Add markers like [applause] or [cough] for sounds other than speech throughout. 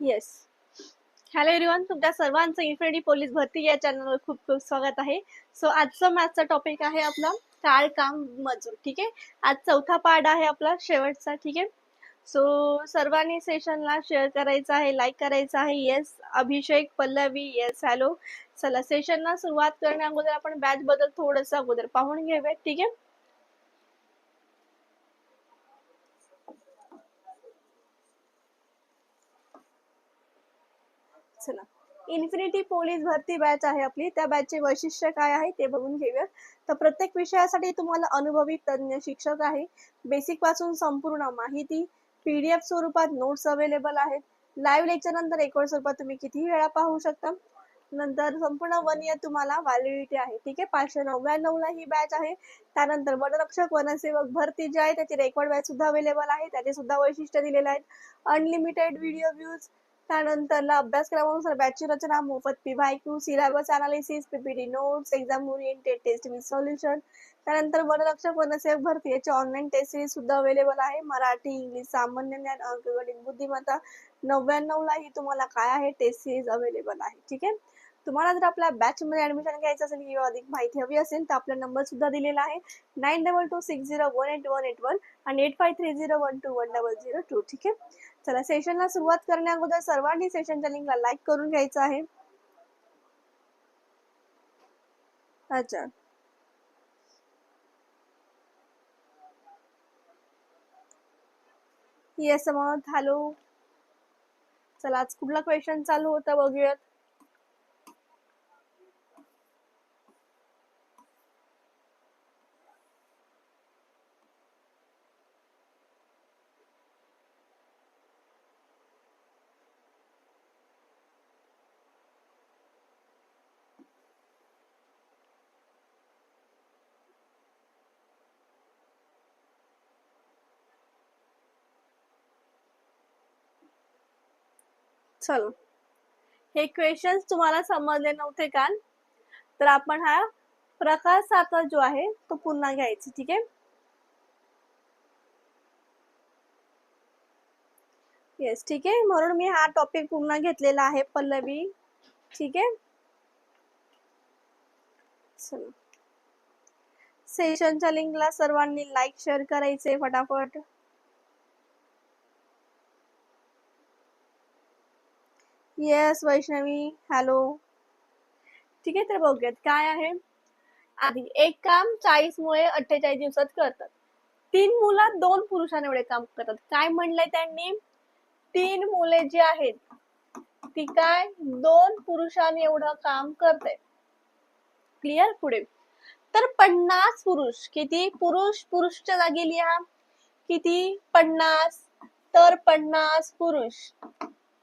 Yes hello everyone तुमच्या सर्वांचं infinity police भरती या चॅनलवर खूप खूप स्वागत आहे. सो आजचं मॅथचा टॉपिक आहे आपला काळ काम मजूर ठीक आहे? आज चौथा पार्ट आहे आपला शेवटचा ठीक आहे? सो सर्वांनी सेशनला शेअर करायचं आहे लाईक करायचं आहे. Yes Abhishek Pallavi yes hello चला सेशनला सुरुवात करण्या अगोदर आपण बॅच बद्दल थोडस अगोदर पाहून घेऊया ठीक आहे? चला इन्फिनिटी पोलीस भरती बॅच आहे आपली. त्या बॅचचे वैशिष्ट्य काय आहे ते बघून घेऊया. तर प्रत्येक विषयासाठी तुम्हाला अनुभवी तज्ञ शिक्षक आहे. बेसिकपासून संपूर्ण माहिती पीडीएफ स्वरूपात नोट्स अवेलेबल आहेत. लाईव्ह लेक्चर नंतर रेकॉर्ड स्वरूपात तुम्ही कितीही वेळा पाहू शकता. नंतर संपूर्ण वन इयर तुम्हाला व्हॅलिडिटी आहे. ठीक आहे? पाचशे नव्याण्णव ला ही बॅच आहे. त्यानंतर वनरक्षक वनसेवक भरती जी आहे त्याची रेकॉर्ड बॅच सुद्धा अवेलेबल आहे. त्याचे सुद्धा वैशिष्ट्य दिलेले आहेत. अनलिमिटेड व्हिडिओ व्ह्यूज त्यानंतरला अभ्यासक्रमानुसार बॅचची रचना मोफत PYQ syllabus analysis PPT notes exam oriented test with solution त्यानंतर वनरक्षक वनसेवक भरती. याची ऑनलाईन टेस्ट सिरीज सुद्धा अवेलेबल आहे. मराठी इंग्लिश सामान्य ज्ञान अंकगणित बुद्धिमत्ता. नव्याण्णवला ही तुम्हाला काय आहे? टेस्ट सिरीज अवेलेबल आहे. ठीक आहे? तुम्हाला जर आपल्या बॅचमध्ये ऍडमिशन घ्यायचं असेल किंवा अधिक माहिती हवी असेल तर आपला नंबर सुद्धा दिलेला आहे. Nine double two six zero one eight one eight one आणि eight five three zero one two one double zero two ठीक आहे? चला सेशनला सुरुवात करण्या अगोदर सर्वांनी सेशनच्या लिंकला लाईक करून घ्यायचं आहे. अच्छा. येस मग हॅलो चला आज कुठला क्वेश्चन चालू होता बघूयात. चलो. हे क्वेश्चन तुम्हाला समजले नव्हते का तर आपण हा प्रकार सातवा जो आहे तो पुन्हा घ्यायचा ठीक आहे? येस ठीक आहे. म्हणून मी हा टॉपिक पुन्हा घेतलेला आहे पल्लवी. ठीक आहे? सेशनच्या लिंकला सर्वांनी लाईक शेअर करायचे फटाफट. येस वैष्णवी. हॅलो ठीक आहे तर बघूयात काय आहे. आधी एक काम चाळीस मुळे अठ्ठेचाळीस दिवसात करतात. तीन मुलं दोन पुरुषांना एवढे काम करतात. काय म्हणलंय त्यांनी? तीन मुले जी आहेत ती काय? दोन पुरुषांनी एवढं काम करते क्लिअर पुढे? तर पन्नास पुरुष. किती पुरुष? पुरुषच्या जागी लिहा. किती? पन्नास. तर पन्नास पुरुष.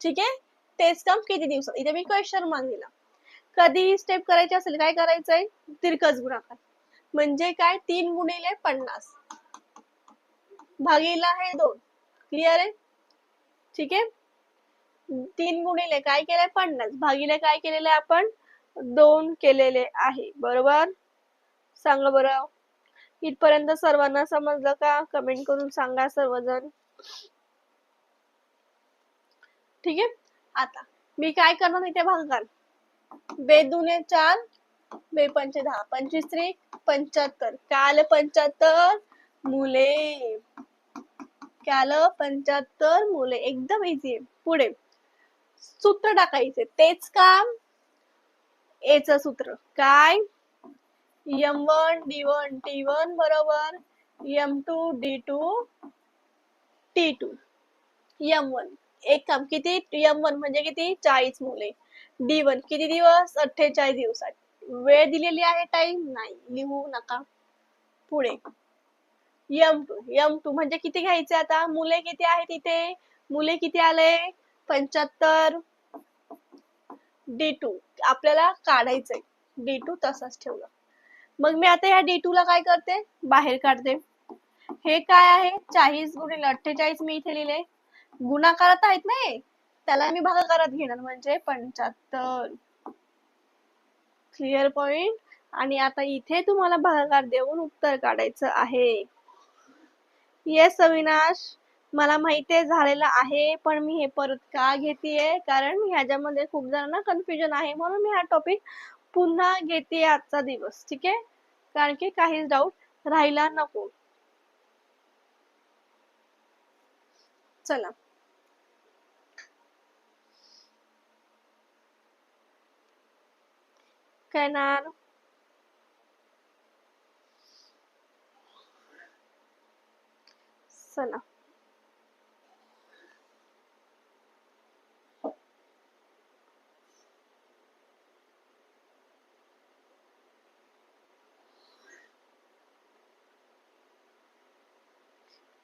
ठीक आहे? टेस्ट कम किती दिवसात? इथे मी क्वेश्चन मार्क दिला. कधी स्टेप करायची असेल काय करायचंय? तिरकस गुणाकार. म्हणजे काय? तीन गुणिले पन्नास. भागीला आहे दोन. क्लिअर आहे? ठीक आहे? तीन गुणिले काय केलंय? पन्नास. भागीले काय केलेलं आहे आपण? दोन केलेले आहे. बरोबर? सांगा बरं. इथपर्यंत सर्वांना समजलं का? कमेंट करून सांगा सर्वजण. ठीक आहे? आता. मी काय करणार इथे भागाकार बे दुने चार बेपंचे दहा. पंचवीस त्रिक पंच्याहत्तर. काय आलं पंच्याहत्तर? मुले. काय आलं? पंच्याहत्तर मुले. एकदम इझी आहे. पुढे. सूत्र टाकायचे. तेच काम एच सूत्र. काय? M one D one T one बरोबर. M two D two T two. M one. एक काम किती एम वन म्हणजे किती? चाळीस मुले. डी वन किती दिवस? अठ्ठेचाळीस दिवसात. वेळ दिलेली आहे टाइम नाही. लिहू नका. पुढे. यम टू यम टू म्हणजे किती घ्यायचे आता? मुले किती आहेत इथे? मुले किती आले? पंच्याहत्तर. डी टू आपल्याला काढायचंय. डी टू तसाच ठेवलं. मग मी आता या डी टू ला काय करते? बाहेर काढते. हे काय आहे? चाळीस गुणिले अठ्ठेचाळीस मी इथे लिहिले. गुणाकारात आहेत ना हे? त्याला मी भागाकारात घेणार म्हणजे पंच्याहत्तर. क्लिअर पॉइंट आणि आता इथे तुम्हाला भागाकार देऊन उत्तर काढायचं आहे. येस अविनाश. मला माहितीये झालेलं आहे पण मी हे परत का घेतेय? कारण ह्याच्यामध्ये खूप जणांना कन्फ्युजन आहे म्हणून मी हा टॉपिक पुन्हा घेते आजचा दिवस ठीक आहे? कारण की काहीच डाऊट राहिला नको. चला. करणार चला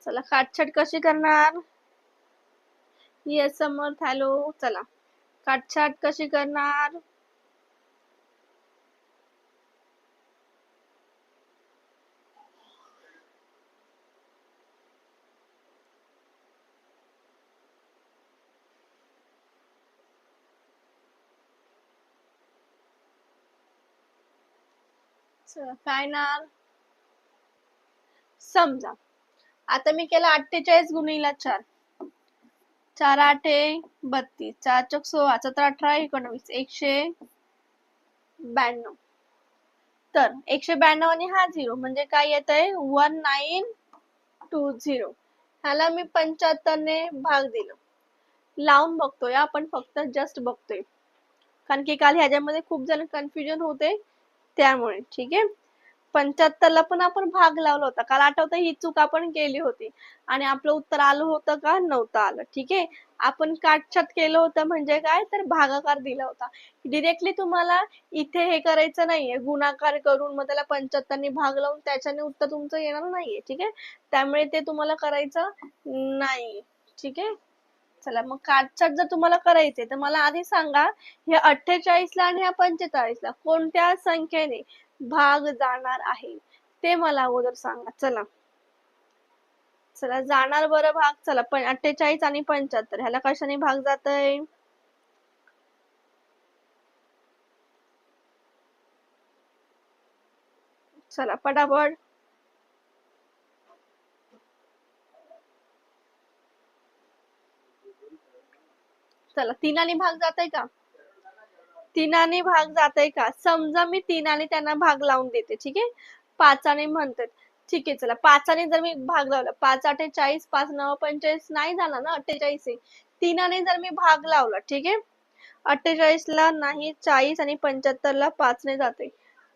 चला काटछाट कशी करणार? येस समर्थ हॅलो चला. काटछाट कशी करणार? काय समजा. आता मी केला अठ्ठेचाळीस गुणीला चार. चार आठे बत्तीस. चार चौक सोळा. सतरा अठरा एकोणवीस. एकशे ब्याण्णव. तर एकशे ब्याण्णव आणि हा झिरो म्हणजे काय येत आहे वन नाईन टू झिरो ह्याला मी पंच्याहत्तरने भाग दिलो. लावून बघतोय. आपण फक्त जस्ट बघतोय. कारण की काल ह्याच्यामध्ये खूप जण कन्फ्युजन होते. त्यामुळे ठीक आहे? पंच्याहत्तरला पण आपण भाग लावला होता. काल आठवतं ही चूक आपण केली होती. आणि आपलं उत्तर आलं होतं का? नव्हतं आलं ठीक आहे? आपण काटछाट केलं होतं म्हणजे काय? तर भागाकार दिला होता. डिरेक्टली तुम्हाला इथे हे करायचं नाहीये. गुणाकार करून मग त्याला पंच्याहत्तरने भाग लावून त्याच्याने उत्तर तुमचं येणार नाहीये ठीक आहे? त्यामुळे ते तुम्हाला करायचं नाही ठीक आहे? चला मग काटछाट जर तुम्हाला करायचे तर मला आधी सांगा हे अठ्ठेचाळीस ला आणि ह्या पंचेचाळीस ला कोणत्या संख्येने भाग जाणार आहे? ते मला अगोदर सांगा. चला. चला जाणार बरं भाग. चला पण अठ्ठेचाळीस आणि पंच्याहत्तर ह्याला कशाने भाग जातय? चला पटापट. चला तीनाने भाग जातय का? तीनाने भाग जातय का? समजा मी तीनाने त्यांना भाग लावून देते ठीक आहे? पाचाने म्हणतात. ठीक आहे चला पाचाने जर मी भाग लावला पाच अठ्ठेचाळीस पाच नऊ पंचेचाळीस नाही झाला ना अठ्ठेचाळीस आहे. तीनाने जर मी भाग लावला ठीक आहे? अठ्ठेचाळीस ला नाही चाळीस आणि पंच्याहत्तर ला पाचने जाते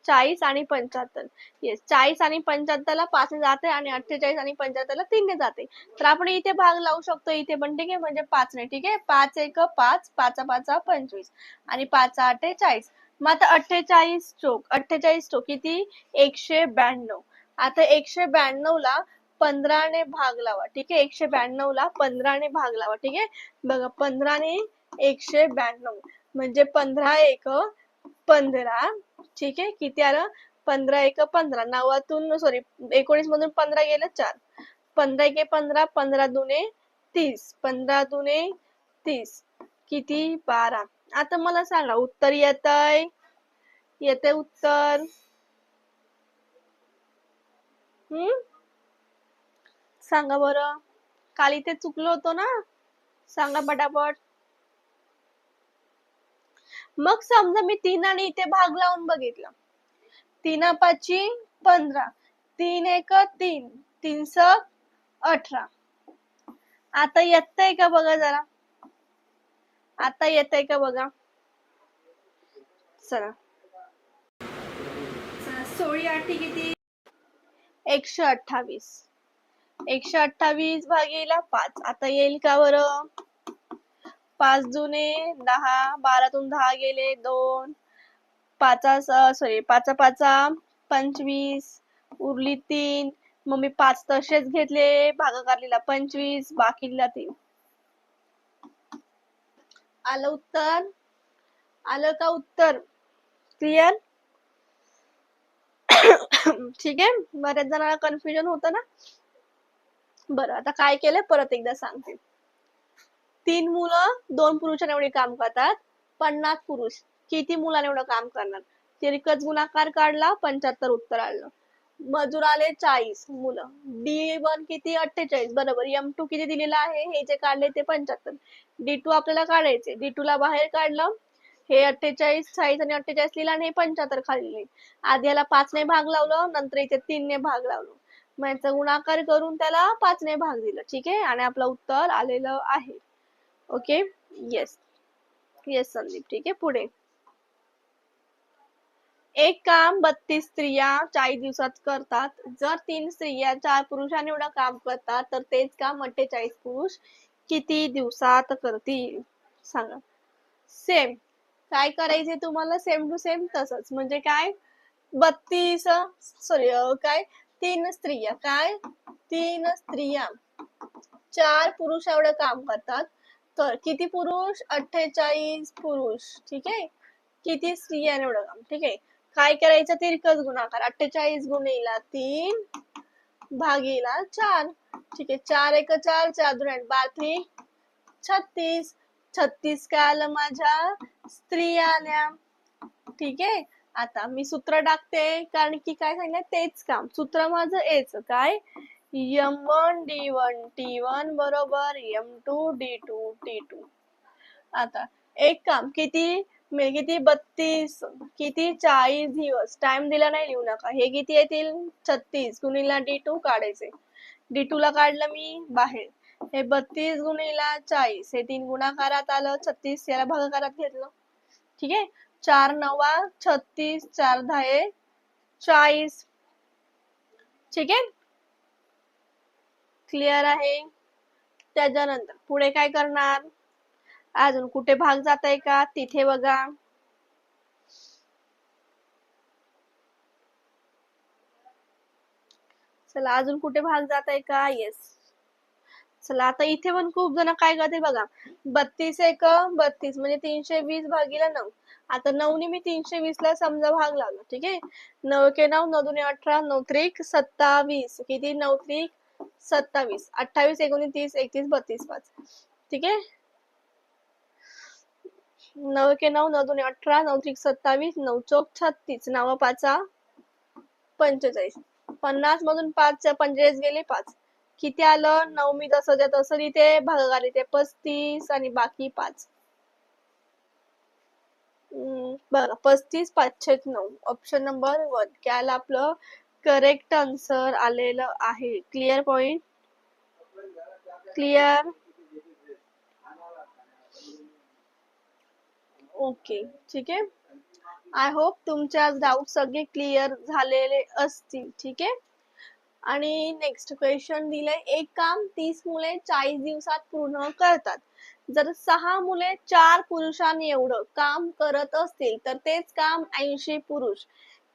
चाळीस आणि पंच्याहत्तर. येस चाळीस आणि पंच्याहत्तर ला पाचने जाते आणि अठ्ठेचाळीस आणि पंच्याहत्तर ला तीनने जाते. तर आपण इथे भाग लावू शकतो. इथे पण ठीक आहे म्हणजे पाचने ठीक आहे? पाच एक पाच पाच पाच पंचवीस. आणि पाच आठे चाळीस. मग आता अठ्ठेचाळीस चोक अठ्ठेचाळीस चोक किती? एकशे ब्याण्णव. आता एकशे ब्याण्णव ला पंधराने भाग लावा ठीक आहे? एकशे ब्याण्णव ला पंधराने भाग लावा ठीक आहे? बघा पंधराने एकशे ब्याण्णव. म्हणजे पंधरा एक पंधरा. ठीक आहे किती आलं? पंधरा एक पंधरा. नावातून सॉरी एकोणीस मधून पंधरा गेलं चार. पंधरा एके पंधरा पंधरा दुने तीस. पंधरा दुने तीस. किती? बारा. आता मला सांगा उत्तर येत आहे येते उत्तर? हम्म? सांगा बरं. काल इथे चुकलो होतो ना? सांगा पटापट. मग समजा मी तीन आणि इथे भाग लावून बघितलं. तीन पाची पंधरा तीन एक तीन तीन स अठरा. आता येतंय का बघा जरा? आता येतंय का बघा? चला चला, सोळी आठी किती? एकशे अठ्ठावीस. एकशे अठ्ठावीस भागीला पाच. आता येईल का बरं? पाच जुने दहा बारातून दहा गेले दोन पाचा सॉरी पाचा पाचा पंचवीस उरली तीन मग मी पाच तसेच घेतले भागाकारलेला पंचवीस बाकीला तीन. आलं उत्तर? आलं का उत्तर? क्लिअर [coughs] ठीक आहे बऱ्याच जणांना कन्फ्युजन होतं ना? बरं आता काय केलं? परत एकदा सांगते. तीन मुलं दोन पुरुषांना एवढे काम करतात पन्नास पुरुष. किती मुलांना एवढं काम करणार? तिरकच गुणाकार काढला पंच्याहत्तर उत्तर आलं. मजूर आले चाळीस मुलं. डी वन किती? अठ्ठेचाळीस. बरोबर. एम टू किती दिलेलं आहे? हे जे काढले ते पंच्याहत्तर. डी टू आपल्याला काढायचे. डी टू ला बाहेर काढलं. हे अठ्ठेचाळीस चाळीस आणि अठ्ठेचाळीस लिहिलं आणि हे पंच्याहत्तर खाली लिहिले. आधी याला पाचने भाग लावलं नंतर इथे तीनने भाग लावलं. मग याचा गुणाकार करून त्याला पाचने भाग दिलं. ठीक आहे? आणि आपलं उत्तर आलेलं आहे. ओके? येस येस संदीप ठीक आहे पुढे. एक काम बत्तीस स्त्रिया चाळीस दिवसात करतात. जर तीन स्त्रिया चार पुरुषांनी एवढं काम करतात तर तेच काम अठ्ठेचाळीस पुरुष किती दिवसात करतील? सांगा. सेम काय करायचे तुम्हाला? सेम टू सेम तसंच. म्हणजे काय? बत्तीस सॉरी काय? तीन स्त्रिया. काय? तीन स्त्रिया. चार पुरुष एवढं काम करतात. तर किती पुरुष? अठ्ठेचाळीस पुरुष. ठीक आहे? किती स्त्रिया एवढं काम ठीक आहे? काय करायचं? तिरकस गुणाकार. अठ्ठेचाळीस गुणीला तीन भागीला चार. ठीक आहे? चार एक चार चार दोन आठ छत्तीस. छत्तीस काय आलं माझ्या? स्त्रिया आल्या. ठीक आहे? आता मी सूत्र टाकते. कारण की काय सांगितलं? तेच काम. सूत्र माझं एच काय? M one D one T one बरोबर M two D two T two आता एक काम किती मी किती बत्तीस किती चाळीस दिवस टाइम दिला नाही लिहू नका. हे किती येतील? छत्तीस गुणीला डी टू काढायचे. डी टू ला काढलं मी बाहेर. हे बत्तीस गुणीला चाळीस हे तीन गुणाकारात आलं छत्तीस याला भागाकारात घेतलं. ठीक आहे? चार नवा छत्तीस चार दहा चाळीस. ठीक आहे? क्लिअर आहे. त्याच्यानंतर पुढे काय करणार? अजून कुठे भाग जात आहे का? तिथे बघा. चला अजून कुठे भाग जात आहे का? येस चला आता इथे पण खूप जण काय करते बघा. बत्तीस एक बत्तीस म्हणजे तीनशे वीस भागीला नऊ. आता नऊने मी तीनशे वीस ला समजा भाग लावला ठीक आहे? नऊ के नऊ नऊ दुने अठरा नऊ त्रिक सत्तावीस. किती? नऊ त्रिक सत्तावीस अठ्ठावीस एकोणीस तीस एकतीस बत्तीस पाच. ठीक आहे? नऊ के नऊ नऊ दोन अठरा नऊ त्रिक सत्तावीस नऊ चौक छत्तीस. नवा पाचा. पंचेचाळीस. पन्नास मधून पाच पंचेचाळीस गेले पाच. किती आलं? नऊ मी जसं द्या तसं लिहिते भागाकार ते पस्तीस आणि बाकी पाच. हम्म, बघा पस्तीस पाचशे नऊ. ऑप्शन नंबर वन काय आलं आपलं? करेक्ट आन्सर आलेलं आहे. क्लिअर पॉइंट क्लिअर ओके ठीक आहे. आय होप तुमच्या डाऊट सगळे क्लिअर झालेले असतील ठीक आहे? आणि नेक्स्ट क्वेश्चन दिले एक काम तीस मुले चाळीस दिवसात पूर्ण करतात. जर सहा मुले चार पुरुषांनी एवढं काम करत असतील तर तेच काम ऐंशी पुरुष.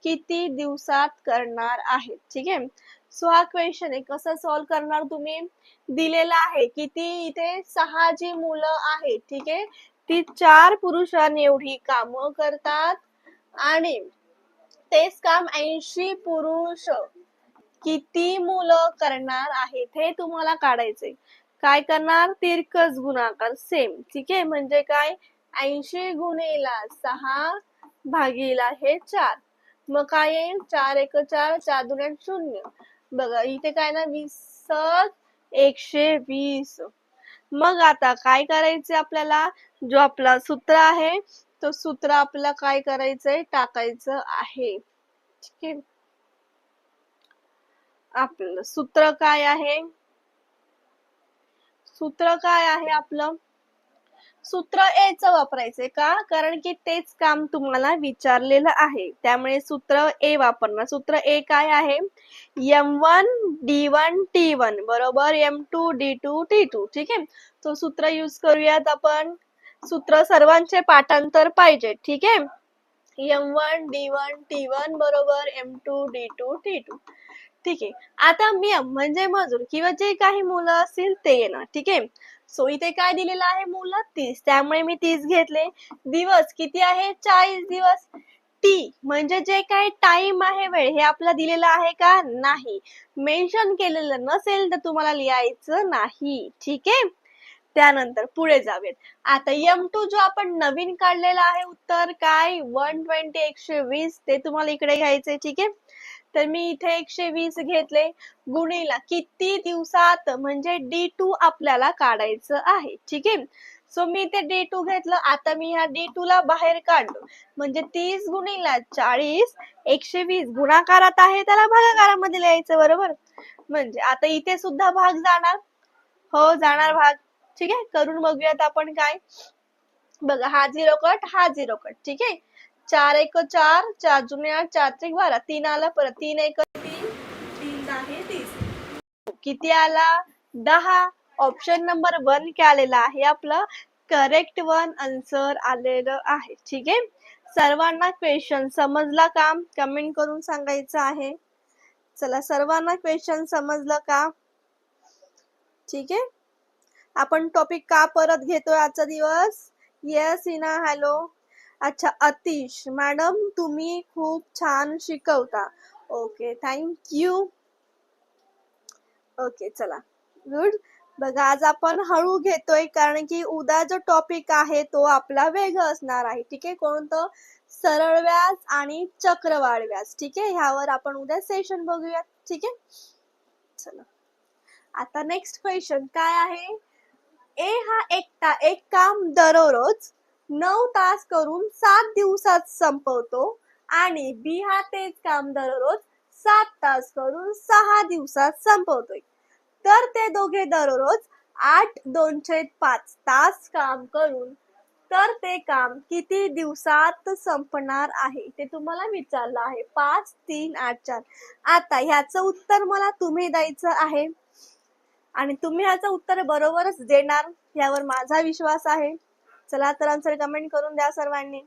किती दिवसात करणार आहेत? ठीक आहे? सो हा क्वेश्चन आहे. कसं सॉल्व्ह करणार तुम्ही? दिलेला आहे. किती इथे सहा जी मुलं आहेत ठीक आहे? ती चार पुरुषांनी एवढी कामं करतात आणि तेच काम ऐंशी पुरुष किती मुलं करणार आहेत हे तुम्हाला काढायचंय. काय करणार? तिरकस गुणाकार सेम ठीक आहे? म्हणजे काय? ऐंशी गुणेला सहा भागीला हे चार. मग काय येईल? चार एक चार चार दोन आठ शून्य. बघा इथे काय ना वीस एकशे वीस. मग आता काय करायचे आपल्याला? जो आपला सूत्र आहे तो सूत्र आपल्याला काय करायचंय? टाकायचं आहे. ठीक आहे? आपलं सूत्र काय आहे? सूत्र काय आहे आपलं? सूत्र ए च वापरायचंय का? कारण की तेच काम तुम्हाला विचारलेलं आहे. त्यामुळे सूत्र ए वापरणार. सूत्र ए काय आहे? M one D one T one बरोबर? M two D two T two ठीक आहे? तो सूत्र युज करूयात आपण. सूत्र सर्वांचे पाठांतर पाहिजे. ठीक आहे? M one D one T one बरोबर? M two D two T two ठीक आहे? आता मी म्हणजे मजूर किंवा जे काही मुलं असतील ते येणार. ठीक आहे? सो इथे काय दिलेलं आहे मुलं? तीस. त्यामुळे मी तीस घेतले. दिवस किती आहे? चाळीस दिवस. टी म्हणजे जे काय टाइम आहे वेळ हे आपला दिलेलं आहे का? नाही. मेन्शन केलेलं नसेल तर तुम्हाला लिहायचं नाही. ठीक आहे? त्यानंतर पुढे जावेत आता एम टू जो आपण नवीन काढलेला आहे उत्तर काय? वन ट्वेंटी एकशे वीस. ते तुम्हाला इकडे घ्यायचंय. ठीक आहे? तर मी इथे एकशे वीस घेतले. गुणीला किती दिवसात म्हणजे डी टू आपल्याला काढायचं आहे. ठीक? आहे सो मी इथे डी टू घेतलं. आता मी ह्या डी टू ला बाहेर काढलो. म्हणजे तीस गुणीला चाळीस एकशे वीस. गुणाकारात आहे त्याला भागाकारामध्ये लिहायचं बरोबर? म्हणजे आता इथे सुद्धा भाग जाणार. हो जाणार भाग. ठीक? आहे करून बघूयात आपण काय. बघा हा झिरो कट हा झिरो कट ठीक? आहे चार एक चार चार जुने आठ चार त्रिक बारा. तीन आला परत. तीन एक तीन तीन दहा तीस. किती आला? दहा. ऑप्शन नंबर वन काय आलेला आहे आपलं. करेक्ट वन आन्सर आलेलं आहे. ठीक आहे? सर्वांना क्वेश्चन समजला का? कमेंट करून सांगायचं आहे. चला सर्वांना क्वेश्चन समजलं का? ठीक आहे? आपण टॉपिक का परत घेतोय आजचा दिवस? येस इना हॅलो अच्छा अतिश. मॅडम तुम्ही खूप छान शिकवता. ओके थँक्यू ओके चला. गुड. बघा आज आपण हळू घेतोय कारण की उद्या जो टॉपिक आहे तो आपला वेगळा असणार आहे. ठीक आहे कोणतं? सरळ व्याज आणि चक्रवाढ व्याज ठीक आहे ह्यावर आपण उद्या सेशन बघूयात. ठीक आहे? चला. आता नेक्स्ट क्वेश्चन काय आहे? ए हा एकटा एक काम दररोज. नऊ तास करून सात दिवसात संपवतो आणि बी हा तेच काम दररोज सात तास करून सहा दिवसात संपवतोय. तर ते दोघे दररोज आठ दोनशे पाच तास काम करून तर ते काम किती दिवसात संपणार आहे ते तुम्हाला विचारलं आहे. पाच तीन आठ चार. आता ह्याचं उत्तर मला तुम्ही द्यायचं आहे. आणि तुम्ही ह्याचं उत्तर बरोबरच देणार यावर माझा विश्वास आहे. चला तर आन्सर कमेंट करून द्या सर्वांनी.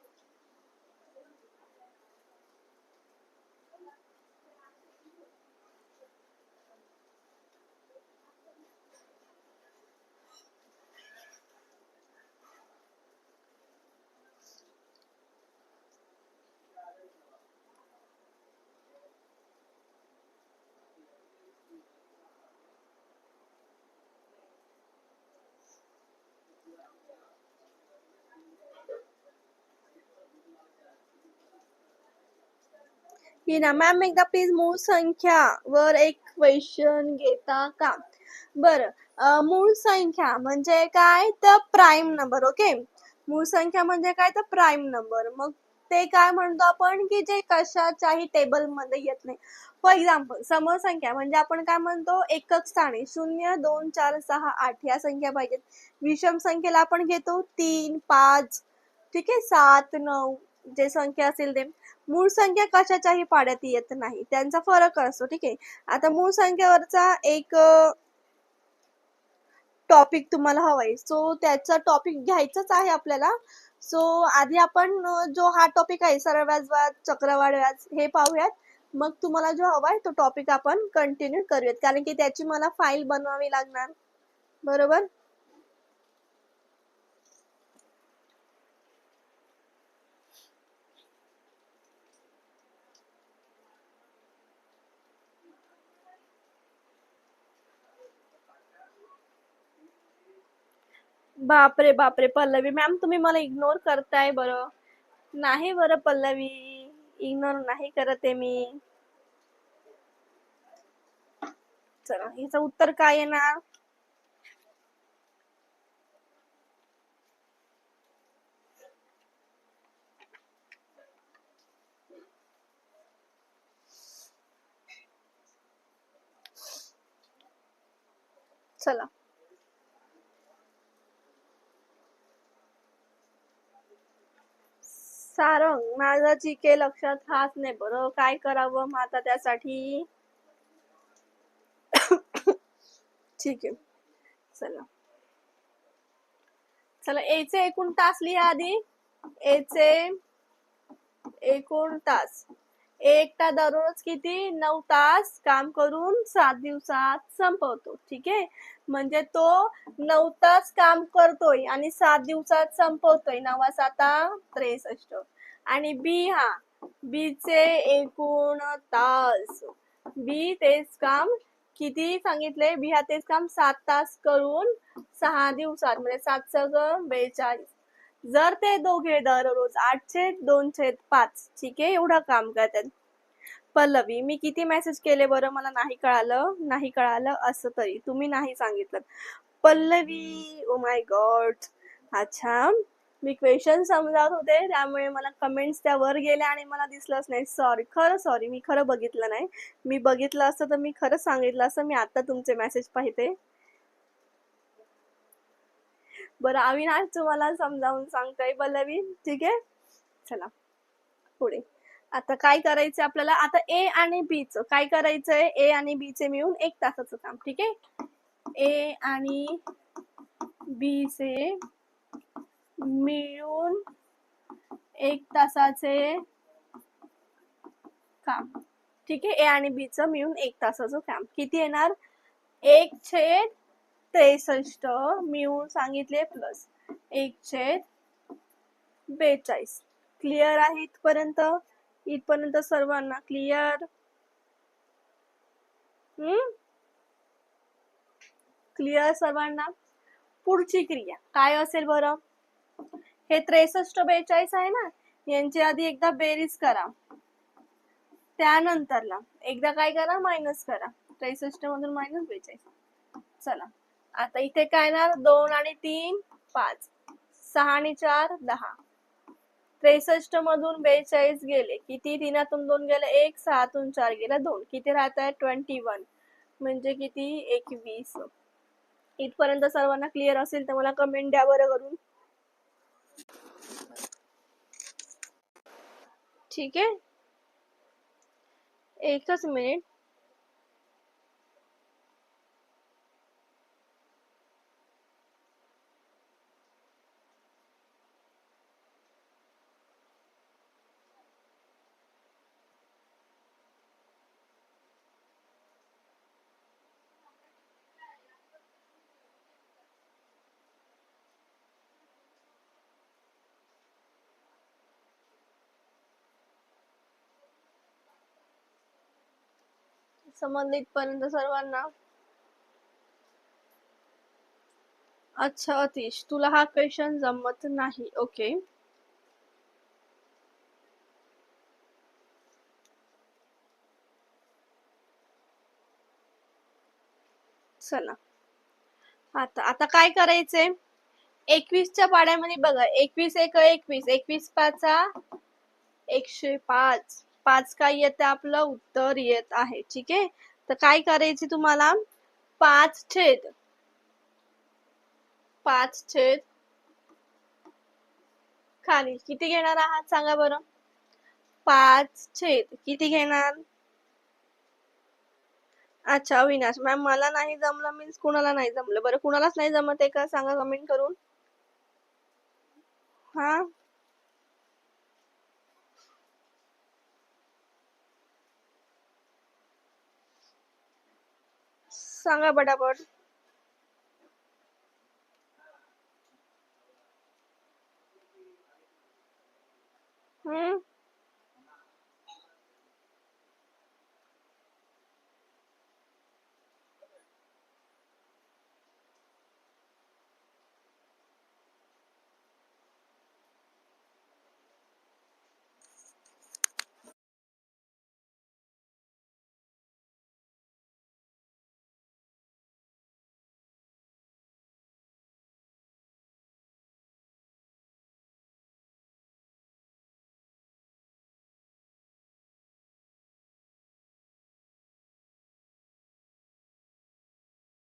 ना मॅम एकदा प्लीज मूळ संख्या वर एक क्वेश्चन घेता का बर मूळ संख्या म्हणजे काय तर प्राईम नंबर ओके मूळ संख्या म्हणजे काय तर प्राईम नंबर मग ते काय म्हणतो आपण की जे कशाच्याही टेबलमध्ये येत नाही फॉर एक्झाम्पल समसंख्या म्हणजे आपण काय म्हणतो एकक स्थाने शून्य दोन चार सहा आठ या संख्या पाहिजेत विषम संख्येला आपण घेतो तीन पाच ठीक आहे सात नऊ जे संख्या असेल ते मूळ संख्या कशाच्याही पाड्यात येत नाही. त्यांचा फरक असतो ठीक आहे? आता मूळ संख्येवरचा एक टॉपिक तुम्हाला हवाय सो त्याचा टॉपिक घ्यायचाच आहे आपल्याला. सो आधी आपण जो हा टॉपिक आहे सरळ व्याज व्याज चक्रवाढ व्याज हे पाहूयात. मग तुम्हाला जो हवाय तो टॉपिक आपण कंटिन्यू करूयात. कारण की त्याची मला फाईल बनवावी लागणार. बरोबर? बापरे बापरे पल्लवी मॅम तुम्ही मला इग्नोर करताय बरं. नाही बरं पल्लवी इग्नोर नाही करत आहे मी. चला हिचं उत्तर काय येणार चला. सारंग माझा जी के लक्षात राहत नाही बरं. काय करावं मग आता त्यासाठी? ठीक आहे. चला. चला एचे एकूण तास लिहा आधी. एचे एकूण तास. एकटा दररोज किती नऊ तास काम करून सात दिवसात संपवतो ठीक आहे? म्हणजे तो नऊ तास काम करतोय आणि सात दिवसात संपवतोय. नवा साता त्रेसष्ट. आणि बी हा बी चे एकूण तास. बी तेच काम किती सांगितले? बी हा तेच काम सात तास करून सहा दिवसात म्हणजे सात सग बेचाळीस. जर ते दोघे दररोज आठशे दोनशे पाच ठीक आहे एवढं काम करतात. पल्लवी मी किती मेसेज केले बरं? मला नाही कळालं नाही कळालं असं तरी. तुम्ही नाही सांगितलं. पल्लवी ओ माय गॉड अच्छा. मी क्वेश्चन समजावत होते त्यामुळे मला कमेंट्स त्यावर गेले गेल्या आणि मला दिसलंच नाही. सॉरी खरं सॉरी मी खरं बघितलं नाही. मी बघितलं असतं तर मी खरंच सांगितलं असतं. मी आता तुमचे मेसेज पाहिते. बरं अविनाश तुम्हाला समजावून सांगताय पल्लवी ठीक आहे? चला पुढे. आता काय करायचं आपल्याला? आता ए आणि बी च. काय करायचंय? ए आणि बी चे मिळून एक तासाचं काम ठीक आहे? ए आणि बी चे मिळून एक तासाचे काम ठीक आहे? ए आणि बी च मिळून एक तासाचं काम. किती येणार? एक छेद त्रेसष्ट मिळून सांगितले प्लस एक छेद बेचाळीस. क्लिअर आहे इथपर्यंत? इथपर्यंत सर्वांना क्लिअर हम्म? क्लिअर सर्वांना? पुढची क्रिया. काय असेल बरं? हे त्रेसष्ट बेचाळीस आहे ना? यांची आधी एकदा बेरीज करा. त्यानंतरला एकदा काय करा? मायनस करा. त्रेसष्ट मधून मायनस बेचाळीस. चला. आता इथे काय येणार? दोन आणि तीन पाच. सहा आणि चार दहा. त्रेसष्ट मधून बेचाळीस गेले. किती तीनातून दोन गेले? एक. सहातून चार गेला. दोन. किती राहत आहे ट्वेंटी वन. म्हणजे किती? एकवीस. इथपर्यंत सर्वांना क्लिअर असेल तर मला कमेंट द्या बरं करून. ठीक आहे? एकच मिनिट समजले इथपर्यंत सर्वांना. अच्छा अतिश तुला हा क्वेश्चन जमत नाही. ओके चला. आता आता काय करायचंय? एकवीसच्या पाड्यामध्ये बघा. एकवीस एक एकवीस. एकवीस पाचा एकशे पाच. पाच काय येते आपलं? उत्तर येत आहे. ठीक आहे? तर काय करायचे तुम्हाला? पाच छेद. पाच छेद. खाली किती घेणार आहात? सांगा बरं. पाच छेद. किती घेणार? अच्छा अविनाश. मॅम मला नाही जमलं मीन्स कुणाला नाही जमलं. बरं कुणालाच नाही जमत आहे का? सांगा कमेंट करून. हा? सांगा पटापट